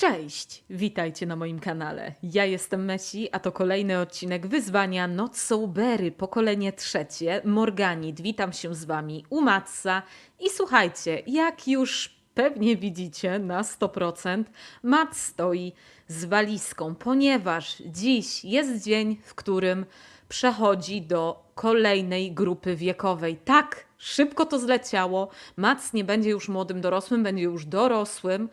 Cześć! Witajcie na moim kanale. Ja jestem Messi, a to kolejny odcinek wyzwania Not So Berry, pokolenie trzecie. Morganit, witam się z wami u Matsa. I słuchajcie, jak już pewnie widzicie na 100%, Mat stoi z walizką, ponieważ dziś jest dzień, w którym przechodzi do kolejnej grupy wiekowej. Tak, szybko to zleciało. Mac nie będzie już młodym dorosłym, będzie już dorosłym.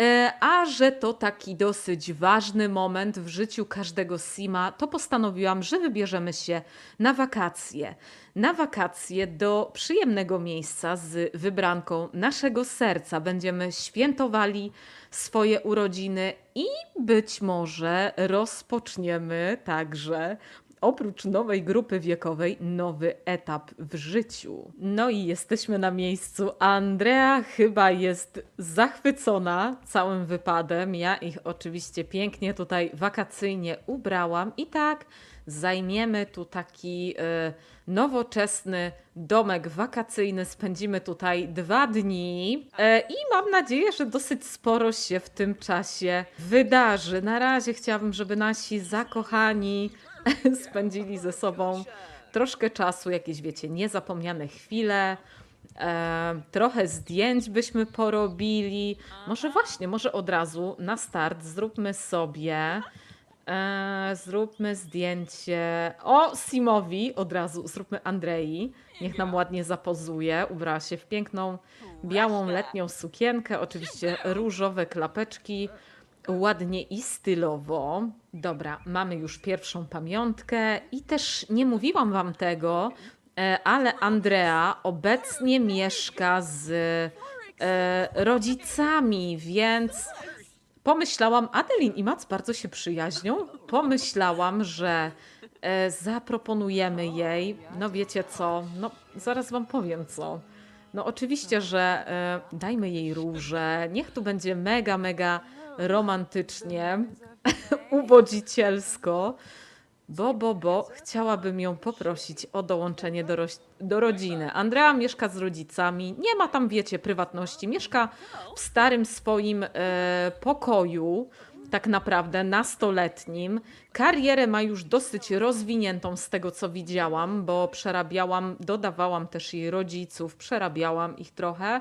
E, A że to taki dosyć ważny moment w życiu każdego Sima, to postanowiłam, że wybierzemy się na wakacje. Na wakacje do przyjemnego miejsca z wybranką naszego serca. Będziemy świętowali swoje urodziny i być może rozpoczniemy także oprócz nowej grupy wiekowej, nowy etap w życiu. No i jesteśmy na miejscu. Andrea chyba jest zachwycona całym wypadem. Ja ich oczywiście pięknie tutaj wakacyjnie ubrałam. I tak zajmiemy tu taki e, nowoczesny domek wakacyjny. Spędzimy tutaj dwa dni e, i mam nadzieję, że dosyć sporo się w tym czasie wydarzy. Na razie chciałabym, żeby nasi zakochani spędzili ze sobą troszkę czasu, jakieś wiecie, niezapomniane chwile. E, trochę zdjęć byśmy porobili. Może właśnie, może od razu na start zróbmy sobie. E, zróbmy zdjęcie. O, Simowi od razu zróbmy Andrei. Niech nam ładnie zapozuje. Ubrała się w piękną, białą letnią sukienkę. Oczywiście różowe klapeczki. Ładnie i stylowo. Dobra, mamy już pierwszą pamiątkę i też nie mówiłam wam tego, e, ale Andrea obecnie mieszka z e, rodzicami, więc pomyślałam, Adelin i Mac bardzo się przyjaźnią. Pomyślałam, że e, zaproponujemy jej, no wiecie co, no zaraz wam powiem co. No oczywiście, że dajmy jej róże, niech tu będzie mega, mega romantycznie, uwodzicielsko, bo, bo, bo chciałabym ją poprosić o dołączenie do, roś- do rodziny. Andrea mieszka z rodzicami, nie ma tam, wiecie, prywatności, mieszka w starym swoim e, pokoju, tak naprawdę nastoletnim. Karierę ma już dosyć rozwiniętą z tego, co widziałam, bo przerabiałam, dodawałam też jej rodziców, przerabiałam ich trochę.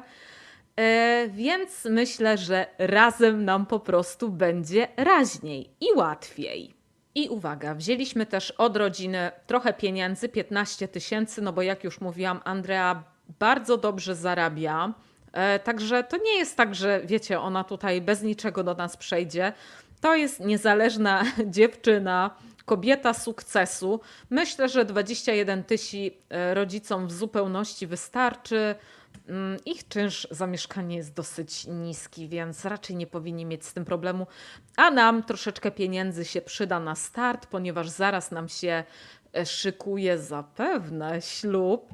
E, więc myślę, że razem nam po prostu będzie raźniej i łatwiej. I uwaga, wzięliśmy też od rodziny trochę pieniędzy, 15 tysięcy, no bo jak już mówiłam, Andrea bardzo dobrze zarabia. E, Także to nie jest tak, że wiecie, ona tutaj bez niczego do nas przejdzie. To jest niezależna dziewczyna, kobieta sukcesu. Myślę, że 21 tysięcy rodzicom w zupełności wystarczy. Mm, Ich czynsz za mieszkanie jest dosyć niski, więc raczej nie powinni mieć z tym problemu. A nam troszeczkę pieniędzy się przyda na start, ponieważ zaraz nam się e, szykuje zapewne ślub,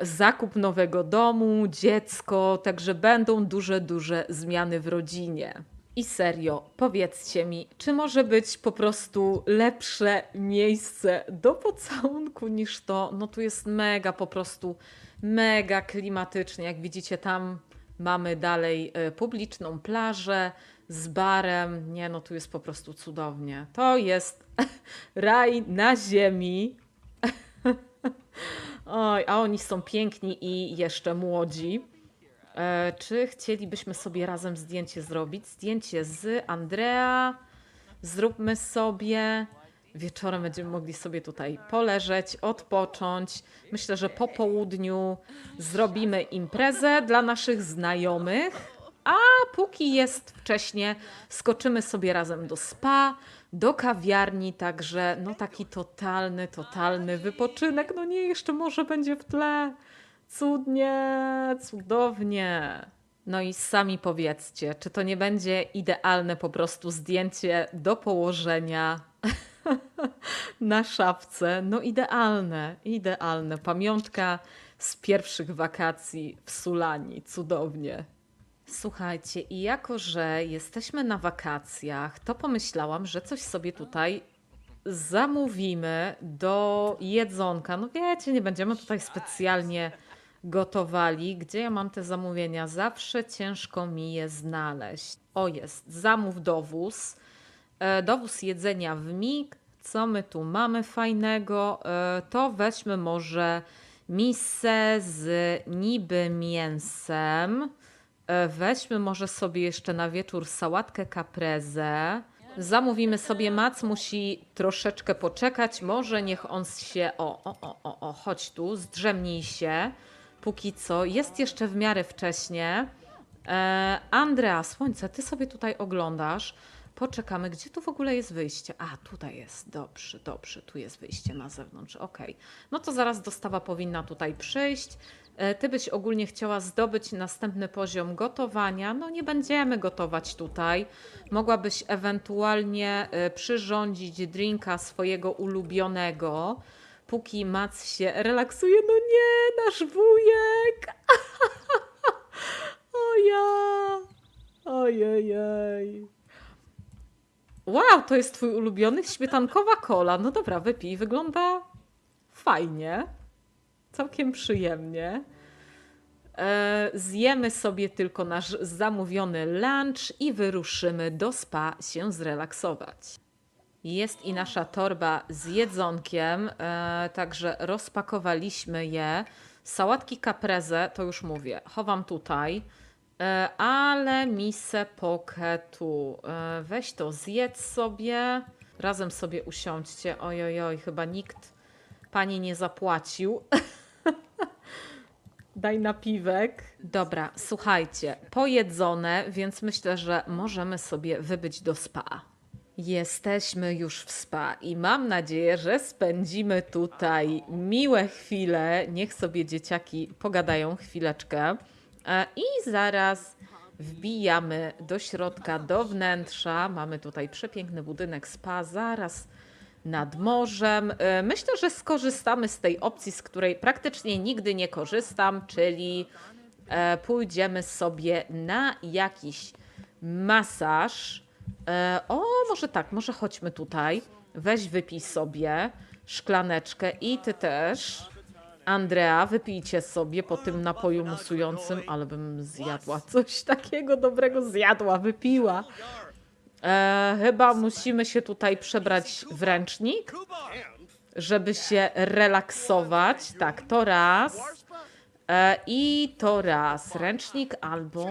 zakup nowego domu, dziecko, także będą duże, duże zmiany w rodzinie. I serio, powiedzcie mi, czy może być po prostu lepsze miejsce do pocałunku niż to? No tu jest mega po prostu, mega klimatycznie. Jak widzicie, tam mamy dalej e, publiczną plażę z barem. Nie, no tu jest po prostu cudownie. To jest raj na ziemi. Oj, a oni są piękni i jeszcze młodzi. E, czy chcielibyśmy sobie razem zdjęcie zrobić? Zdjęcie z Andrea. Zróbmy sobie. Wieczorem będziemy mogli sobie tutaj poleżeć, odpocząć. Myślę, że po południu zrobimy imprezę dla naszych znajomych. A póki jest wcześnie, skoczymy sobie razem do spa, do kawiarni, także no taki totalny, totalny wypoczynek. No nie, jeszcze może będzie w tle. Cudnie, cudownie. No i sami powiedzcie, czy to nie będzie idealne po prostu zdjęcie do położenia na szafce? No idealne, idealne. Pamiątka z pierwszych wakacji w Sulani. Cudownie. Słuchajcie, i jako, że jesteśmy na wakacjach, to pomyślałam, że coś sobie tutaj zamówimy do jedzonka. No wiecie, nie będziemy tutaj specjalnie gotowali. Gdzie ja mam te zamówienia? Zawsze ciężko mi je znaleźć. O jest, zamów dowóz. E, dowóz jedzenia w mig. Co my tu mamy fajnego? E, to weźmy może misę z niby mięsem. E, Weźmy może sobie jeszcze na wieczór sałatkę caprese. Zamówimy sobie mac, musi troszeczkę poczekać. Może niech on się. O, o, o, o, o chodź tu, zdrzemnij się. Póki co, jest jeszcze w miarę wcześnie. E, Andrea, słońce, ty sobie tutaj oglądasz. Poczekamy, gdzie tu w ogóle jest wyjście? A, tutaj jest, dobrze, dobrze, tu jest wyjście na zewnątrz, okej. No to zaraz dostawa powinna tutaj przyjść. E, Ty byś ogólnie chciała zdobyć następny poziom gotowania. No nie będziemy gotować tutaj. Mogłabyś ewentualnie e, przyrządzić drinka swojego ulubionego, póki Mac się relaksuje. No nie, nasz wujek! O ja! Wow, to jest twój ulubiony śmietankowa kola. No dobra, wypij. Wygląda fajnie. Całkiem przyjemnie. E, zjemy sobie tylko nasz zamówiony lunch i wyruszymy do spa się zrelaksować. Jest i nasza torba z jedzonkiem, e, także rozpakowaliśmy je. Sałatki caprese, to już mówię, chowam tutaj, ale misę poke tu. E, weź to, zjedz sobie, razem sobie usiądźcie. Ojojoj, chyba nikt pani nie zapłacił. Daj napiwek. Dobra, słuchajcie, pojedzone, więc myślę, że możemy sobie wybyć do spa. Jesteśmy już w spa i mam nadzieję, że spędzimy tutaj miłe chwile. Niech sobie dzieciaki pogadają chwileczkę. I zaraz wbijamy do środka, do wnętrza. Mamy tutaj przepiękny budynek spa, zaraz nad morzem. E, Myślę, że skorzystamy z tej opcji, z której praktycznie nigdy nie korzystam, czyli e, pójdziemy sobie na jakiś masaż. E, O, może tak, może chodźmy tutaj. Weź wypij sobie szklaneczkę i ty też. Andrea, wypijcie sobie po tym napoju musującym, ale bym zjadła coś takiego dobrego, zjadła, wypiła. E, chyba musimy się tutaj przebrać w ręcznik, żeby się relaksować. Tak, to raz. E, I to raz. Ręcznik albo.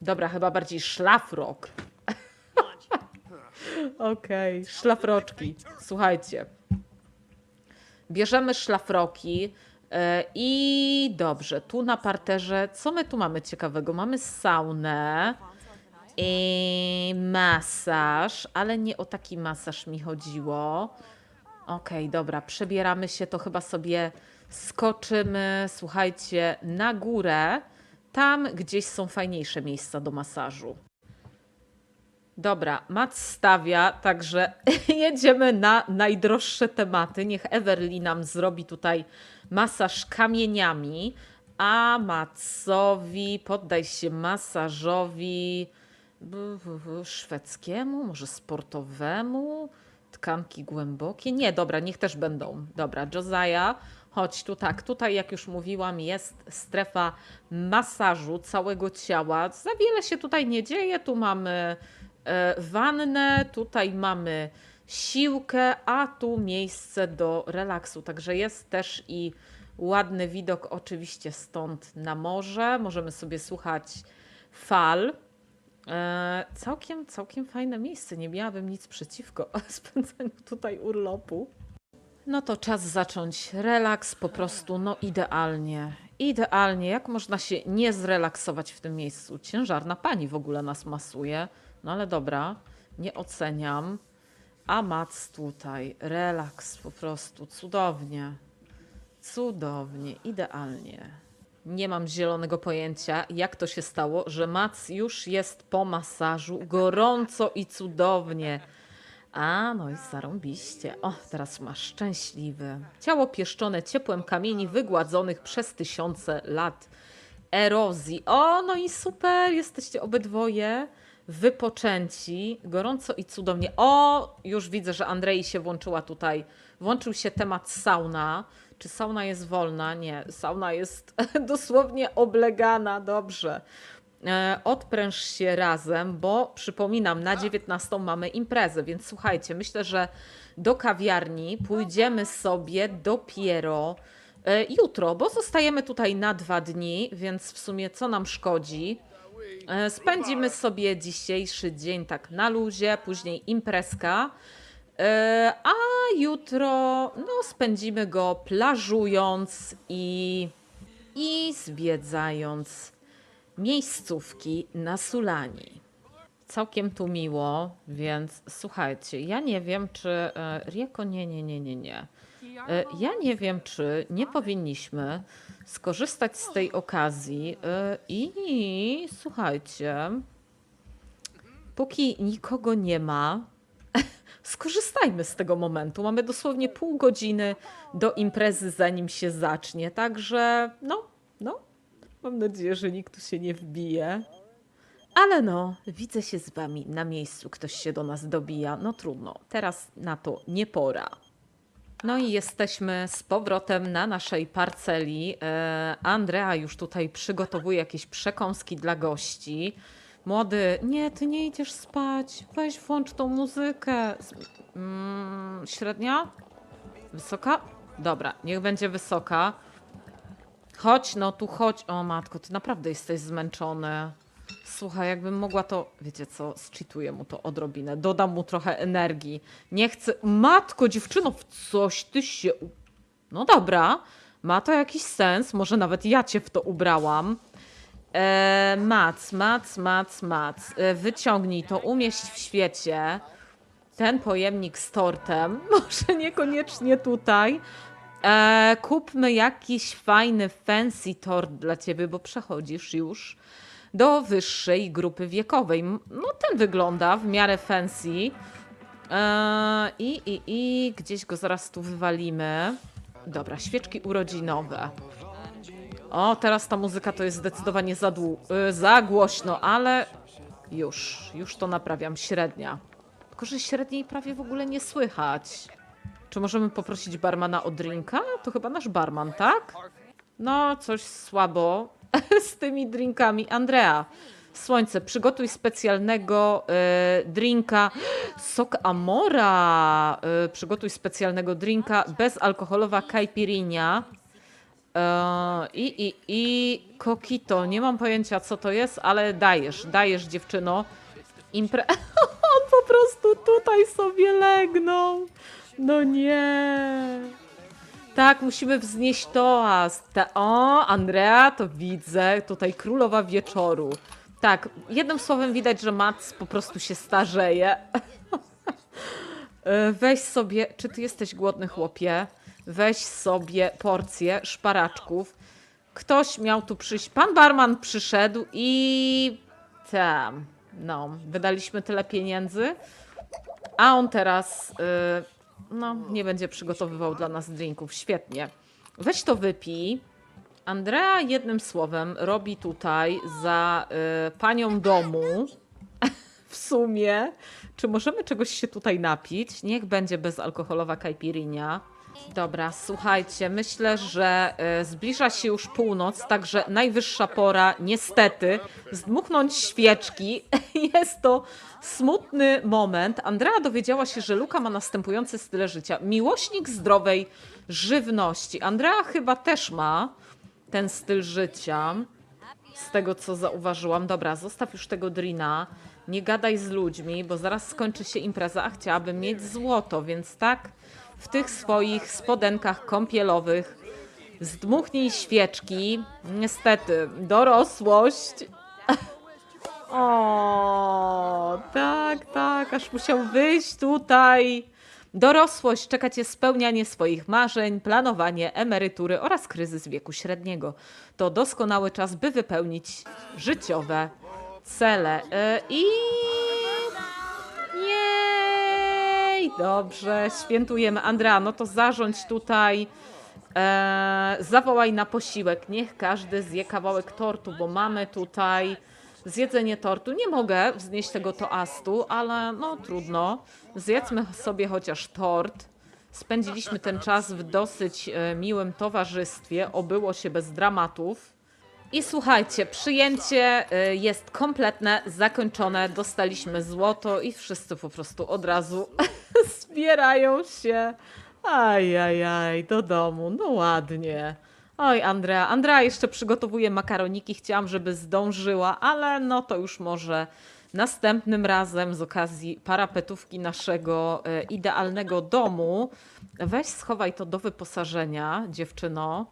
Dobra, chyba bardziej szlafrok. Okej, szlafroczki. Słuchajcie. Bierzemy szlafroki e, i dobrze, tu na parterze, co my tu mamy ciekawego? Mamy saunę i masaż, ale nie o taki masaż mi chodziło. Okej, dobra, przebieramy się, to chyba sobie skoczymy, słuchajcie, na górę. Tam gdzieś są fajniejsze miejsca do masażu. Dobra, Mac stawia, także jedziemy na najdroższe tematy. Niech Everly nam zrobi tutaj masaż kamieniami, a Macowi poddaj się masażowi szwedzkiemu, może sportowemu, tkanki głębokie. Nie, dobra, niech też będą. Dobra, Josiah, chodź tu, tak, tutaj jak już mówiłam jest strefa masażu całego ciała. Za wiele się tutaj nie dzieje, tu mamy wannę, tutaj mamy siłkę, a tu miejsce do relaksu. Także jest też i ładny widok oczywiście stąd na morze. Możemy sobie słuchać fal. E, całkiem, całkiem fajne miejsce. Nie miałabym nic przeciwko spędzaniu tutaj urlopu. No to czas zacząć relaks, po prostu, no idealnie. Idealnie, jak można się nie zrelaksować w tym miejscu? Ciężarna pani w ogóle nas masuje, no ale dobra, nie oceniam. A Mac tutaj, relaks po prostu, cudownie. Cudownie, idealnie. Nie mam zielonego pojęcia, jak to się stało, że Mac już jest po masażu, gorąco i cudownie. A, no i zarąbiście. O, teraz masz szczęśliwy. Ciało pieszczone ciepłem kamieni wygładzonych przez tysiące lat erozji. O, no i super, jesteście obydwoje wypoczęci, gorąco i cudownie. O, już widzę, że Andrei się włączyła tutaj. Włączył się temat sauna, Czy sauna jest wolna? Nie, sauna jest dosłownie oblegana. Dobrze. E, odpręż się razem, bo przypominam, na 19 mamy imprezę, więc słuchajcie, myślę, że do kawiarni pójdziemy sobie dopiero e, jutro, bo zostajemy tutaj na dwa dni, więc w sumie co nam szkodzi? E, Spędzimy sobie dzisiejszy dzień tak na luzie, później imprezka. E, A jutro no, spędzimy go plażując i, i zwiedzając miejscówki na Sulani. Całkiem tu miło, więc słuchajcie, ja nie wiem, czy. e, Rieko, nie, nie, nie, nie, nie. E, Ja nie wiem, czy nie powinniśmy skorzystać z tej okazji e, i słuchajcie, póki nikogo nie ma, skorzystajmy z tego momentu. Mamy dosłownie pół godziny do imprezy, zanim się zacznie. Także, no, no, mam nadzieję, że nikt tu się nie wbije. Ale no, widzę się z wami na miejscu, ktoś się do nas dobija. No trudno, teraz na to nie pora. No i jesteśmy z powrotem na naszej parceli. E, Andrea już tutaj przygotowuje jakieś przekąski dla gości. Młody, nie, ty nie idziesz spać. Weź włącz tą muzykę. Mm, średnia? Wysoka? Dobra, niech będzie wysoka. Chodź, no tu chodź. O matko, ty naprawdę jesteś zmęczony. Słuchaj, jakbym mogła to, wiecie co, zczytuję mu to odrobinę, dodam mu trochę energii. Nie chcę, matko, dziewczyno, w coś ty się... No dobra, ma to jakiś sens, może nawet ja cię w to ubrałam. E, mac, mac, mac, mac. E, wyciągnij to, umieść w świecie. Ten pojemnik z tortem, może niekoniecznie tutaj. E, kupmy jakiś fajny, fancy tort dla ciebie, bo przechodzisz już do wyższej grupy wiekowej. No ten wygląda w miarę fancy. E, I, i, I gdzieś go zaraz tu wywalimy. Dobra, świeczki urodzinowe. O, teraz ta muzyka to jest zdecydowanie za, dłu- y, za głośno, ale już, już to naprawiam. Średnia. Tylko, że średniej prawie w ogóle nie słychać. Czy możemy poprosić barmana o drinka? To chyba nasz barman, tak? No, coś słabo z tymi drinkami. Andrea, słońce, przygotuj specjalnego y, drinka. Sok Amora. Y, przygotuj specjalnego drinka bezalkoholowa caipirinha. E, I, i, i kokito. Nie mam pojęcia, co to jest, ale dajesz, dajesz dziewczyno. Impre... On po prostu tutaj sobie legnął. No nie. Tak, musimy wznieść toast. Ta, o, Andrea, to widzę. Tutaj królowa wieczoru. Tak, jednym słowem widać, że Mats po prostu się starzeje. E, Weź sobie, czy ty jesteś głodny, chłopie? Weź sobie porcję szparaczków. Ktoś miał tu przyjść. Pan barman przyszedł i tam, no, wydaliśmy tyle pieniędzy, a on teraz, y, no, nie będzie przygotowywał dla nas drinków. Świetnie. Weź to wypij. Andrea jednym słowem robi tutaj za y, panią domu w sumie. Czy możemy czegoś się tutaj napić? Niech będzie bezalkoholowa caipirinha. Dobra, słuchajcie, myślę, że y, zbliża się już północ, także najwyższa pora, niestety, zdmuchnąć świeczki. Jest to smutny moment. Andrea dowiedziała się, że Luka ma następujący styl życia. Miłośnik zdrowej żywności. Andrea chyba też ma ten styl życia z tego, co zauważyłam. Dobra, zostaw już tego drina. Nie gadaj z ludźmi, bo zaraz skończy się impreza, a chciałabym mieć złoto, więc tak w tych swoich spodenkach kąpielowych zdmuchnij świeczki. Niestety, dorosłość. O, tak, tak, aż musiał wyjść tutaj. Dorosłość czeka cię spełnianie swoich marzeń, planowanie emerytury oraz kryzys wieku średniego. To doskonały czas, by wypełnić życiowe cele. E, I. Dobrze, świętujemy. Andrea, no to zarządź tutaj. E, zawołaj na posiłek. Niech każdy zje kawałek tortu, bo mamy tutaj zjedzenie tortu. Nie mogę wznieść tego toastu, ale no trudno. Zjedzmy sobie chociaż tort. Spędziliśmy ten czas w dosyć e, miłym towarzystwie, obyło się bez dramatów. I słuchajcie, przyjęcie e, jest kompletne, zakończone, dostaliśmy złoto i wszyscy po prostu od razu zbierają się. Ajajaj, do domu, no ładnie. Oj, Andrea, Andrea jeszcze przygotowuje makaroniki, chciałam, żeby zdążyła, ale no to już może następnym razem z okazji parapetówki naszego e, idealnego domu. Weź schowaj to do wyposażenia, dziewczyno.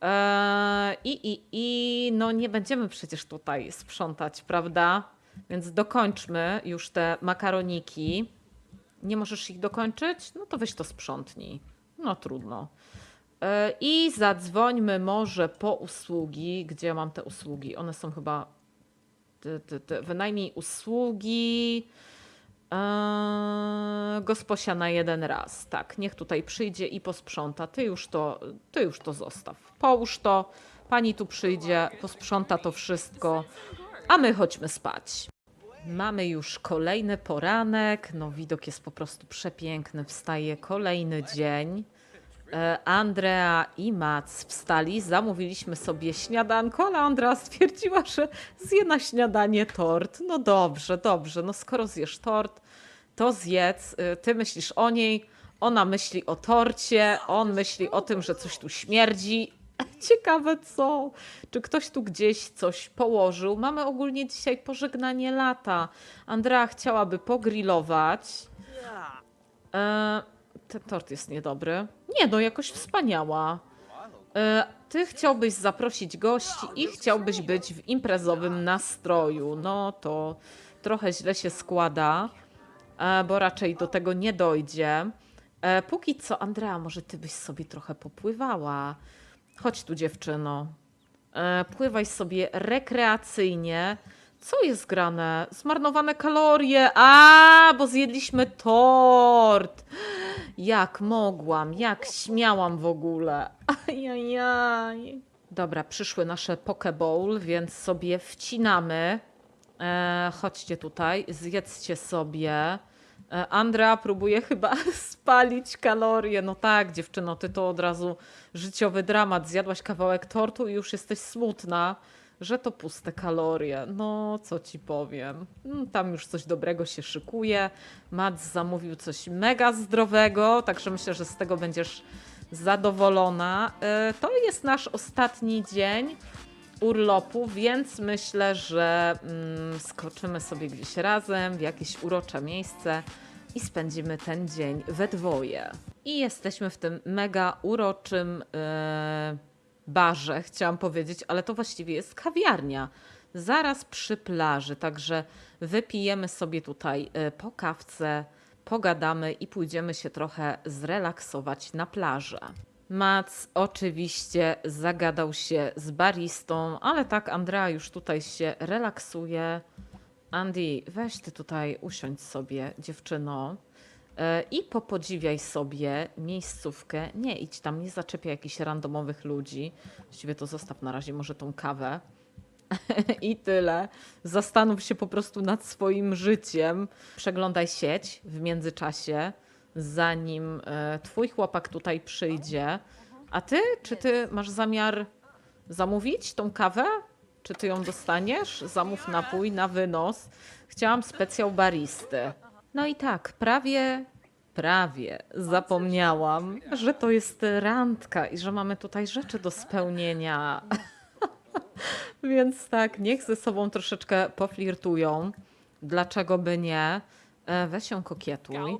Eee, I, i, I no nie będziemy przecież tutaj sprzątać, prawda? Więc dokończmy już te makaroniki. Nie możesz ich dokończyć? No to weź to sprzątnij. No trudno. E, I zadzwońmy może po usługi. Gdzie mam te usługi? One są chyba. Ty, ty, ty. Wynajmij usługi. Eee, gosposia na jeden raz. Tak, niech tutaj przyjdzie i posprząta. Ty już to, ty już to zostaw. Połóż to. Pani tu przyjdzie, posprząta to wszystko, a my chodźmy spać. Mamy już kolejny poranek. No, widok jest po prostu przepiękny. Wstaje kolejny dzień. E, Andrea i Mac wstali, zamówiliśmy sobie śniadanko, ale Andrea stwierdziła, że zje na śniadanie tort. No dobrze, dobrze, no skoro zjesz tort, to zjedz. Y, Ty myślisz o niej, ona myśli o torcie, on myśli o tym, że coś tu śmierdzi. Ciekawe co, czy ktoś tu gdzieś coś położył. Mamy ogólnie dzisiaj pożegnanie lata. Andrea chciałaby pogrillować. E, ten tort jest niedobry. Nie, no jakoś wspaniała. E, ty chciałbyś zaprosić gości i chciałbyś być w imprezowym nastroju. No to trochę źle się składa, e, bo raczej do tego nie dojdzie. E, póki co, Andrea, może ty byś sobie trochę popływała. Chodź tu, dziewczyno. E, pływaj sobie rekreacyjnie. Co jest grane? Zmarnowane kalorie. A, bo zjedliśmy tort. Jak mogłam, jak śmiałam w ogóle. Ajajaj. Dobra, przyszły nasze pokeball, więc sobie wcinamy. E, chodźcie tutaj, zjedzcie sobie. E, Andrea próbuje chyba spalić kalorie. No tak, dziewczyno, ty to od razu życiowy dramat. Zjadłaś kawałek tortu i już jesteś smutna, że to puste kalorie. No, co ci powiem. Mm, Tam już coś dobrego się szykuje. Mac zamówił coś mega zdrowego, także myślę, że z tego będziesz zadowolona. E, To jest nasz ostatni dzień urlopu, więc myślę, że mm, skoczymy sobie gdzieś razem w jakieś urocze miejsce i spędzimy ten dzień we dwoje. I jesteśmy w tym mega uroczym e, barze, chciałam powiedzieć, ale to właściwie jest kawiarnia. Zaraz przy plaży, także wypijemy sobie tutaj e, po kawce, pogadamy i pójdziemy się trochę zrelaksować na plażę. Mac oczywiście zagadał się z baristą, ale tak Andrea już tutaj się relaksuje. Andy, weź ty tutaj usiądź sobie, dziewczyno, i popodziwiaj sobie miejscówkę. Nie idź tam, nie zaczepiaj jakichś randomowych ludzi. Właściwie to zostaw na razie może tą kawę. I tyle. Zastanów się po prostu nad swoim życiem. Przeglądaj sieć w międzyczasie, zanim e, twój chłopak tutaj przyjdzie. A ty, czy ty masz zamiar zamówić tą kawę? Czy ty ją dostaniesz? Zamów napój na wynos. Chciałam specjał baristy. No i tak, prawie, prawie zapomniałam, że to jest randka i że mamy tutaj rzeczy do spełnienia. Więc tak, niech ze sobą troszeczkę poflirtują. Dlaczego by nie? E, Weź się kokietuj.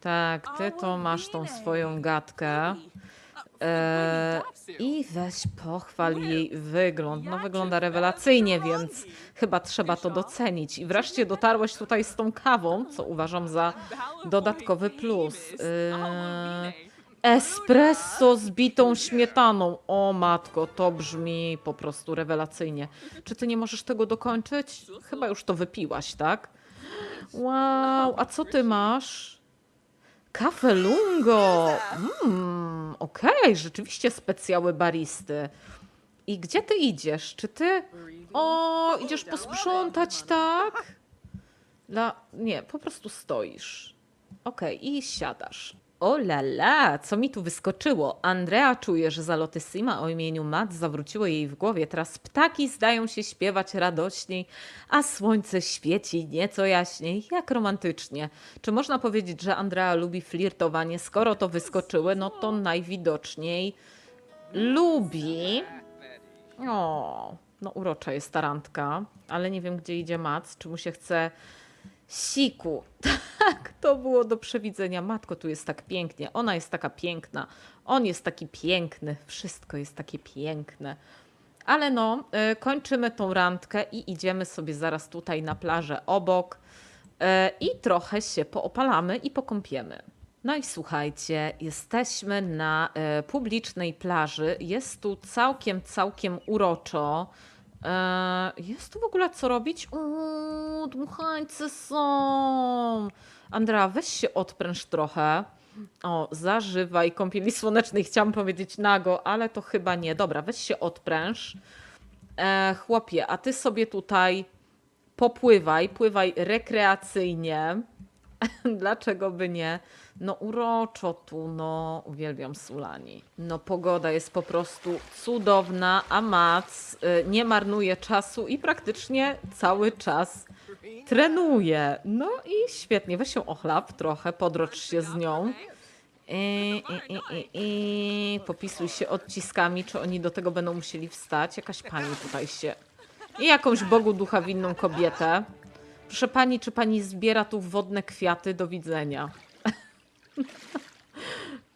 Tak, ty to masz tą swoją gadkę. E, I weź pochwal jej wygląd. No wygląda rewelacyjnie, więc chyba trzeba to docenić. I wreszcie dotarłeś tutaj z tą kawą, co uważam za dodatkowy plus. E, Espresso z bitą śmietaną. O matko, to brzmi po prostu rewelacyjnie. Czy ty nie możesz tego dokończyć? Chyba już to wypiłaś, tak? Wow, a co ty masz? Kafe lungo. Mm, Okej, rzeczywiście specjały baristy. I gdzie ty idziesz? Czy ty. O, idziesz posprzątać, tak? Dla... Nie, po prostu stoisz. Okej, i siadasz. O la la, co mi tu wyskoczyło? Andrea czuje, że zaloty Sima o imieniu Matt zawróciło jej w głowie. Teraz ptaki zdają się śpiewać radośniej, a słońce świeci nieco jaśniej. Jak romantycznie. Czy można powiedzieć, że Andrea lubi flirtowanie? Skoro to wyskoczyły, no to najwidoczniej lubi. O, no urocza jest ta randka, ale nie wiem, gdzie idzie Mac. Czy mu się chce siku? Tak, to było do przewidzenia. Matko, tu jest tak pięknie. Ona jest taka piękna. On jest taki piękny. Wszystko jest takie piękne. Ale no, y, kończymy tą randkę i idziemy sobie zaraz tutaj na plażę obok y, i trochę się poopalamy i pokąpiemy. No i słuchajcie, jesteśmy na e, publicznej plaży. Jest tu całkiem, całkiem uroczo. E, jest tu w ogóle co robić? Uuu, dmuchańce są. Andrea, weź się odpręż trochę. O, zażywaj kąpieli słonecznej. Chciałam powiedzieć nago, ale to chyba nie. Dobra, weź się odpręż. E, chłopie, a ty sobie tutaj popływaj, pływaj rekreacyjnie. Dlaczego by nie? No uroczo tu, no uwielbiam Sulani. No pogoda jest po prostu cudowna, a Mac y, nie marnuje czasu i praktycznie cały czas trenuje. No i świetnie, weź się ochlap trochę, podrocz się z nią. I, i, i, i, popisuj się odciskami, czy oni do tego będą musieli wstać. Jakaś pani tutaj się... I jakąś Bogu ducha winną kobietę. Proszę pani, czy pani zbiera tu wodne kwiaty? Do widzenia.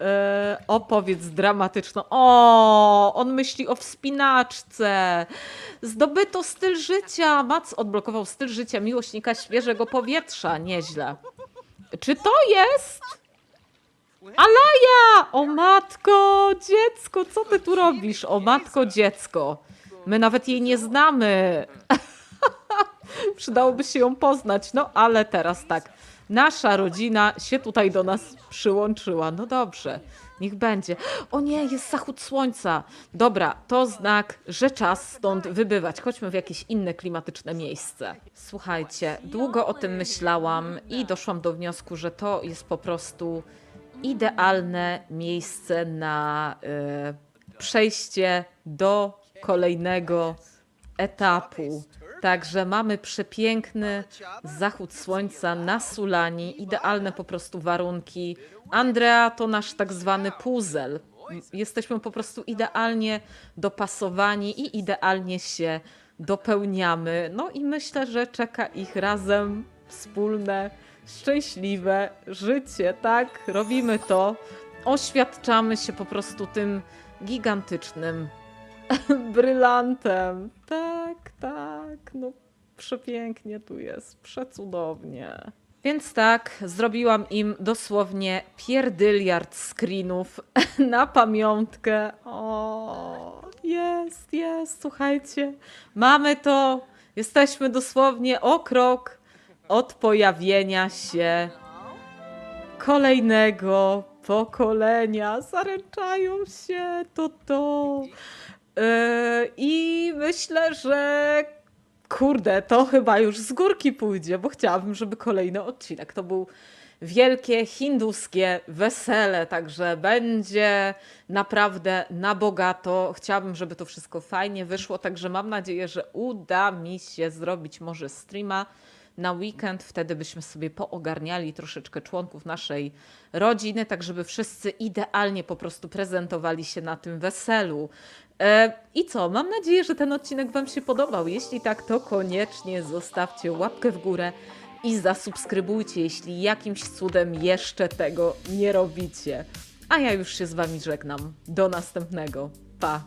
E, opowiedz dramatyczną. O, on myśli o wspinaczce. Zdobyto styl życia. Mac odblokował styl życia miłośnika świeżego powietrza. Nieźle. Czy to jest? Alaja! O matko, dziecko, co ty tu robisz? O matko, dziecko. My nawet jej nie znamy. Przydałoby się ją poznać, no ale teraz tak. Nasza rodzina się tutaj do nas przyłączyła. No dobrze, niech będzie. O nie, jest zachód słońca. Dobra, to znak, że czas stąd wybywać. Chodźmy w jakieś inne klimatyczne miejsce. Słuchajcie, długo o tym myślałam i doszłam do wniosku, że to jest po prostu idealne miejsce na y, przejście do kolejnego etapu. Także mamy przepiękny zachód słońca na Sulani, idealne po prostu warunki. Andrea to nasz tak zwany puzzle. Jesteśmy po prostu idealnie dopasowani i idealnie się dopełniamy. No i myślę, że czeka ich razem wspólne, szczęśliwe życie, tak? Robimy to. Oświadczamy się po prostu tym gigantycznym brylantem. Tak, tak, no przepięknie tu jest, przecudownie. Więc tak, zrobiłam im dosłownie pierdyliard screenów na pamiątkę. O, jest, jest, słuchajcie, mamy to. Jesteśmy dosłownie o krok od pojawienia się kolejnego pokolenia. Zaręczają się, to to. Yy, I myślę, że kurde, to chyba już z górki pójdzie, bo chciałabym, żeby kolejny odcinek to był wielkie hinduskie wesele, także będzie naprawdę na bogato. Chciałabym, żeby to wszystko fajnie wyszło, także mam nadzieję, że uda mi się zrobić może streama na weekend, wtedy byśmy sobie poogarniali troszeczkę członków naszej rodziny, tak żeby wszyscy idealnie po prostu prezentowali się na tym weselu. E, I co? Mam nadzieję, że ten odcinek Wam się podobał. Jeśli tak, to koniecznie zostawcie łapkę w górę i zasubskrybujcie, jeśli jakimś cudem jeszcze tego nie robicie. A ja już się z Wami żegnam. Do następnego. Pa!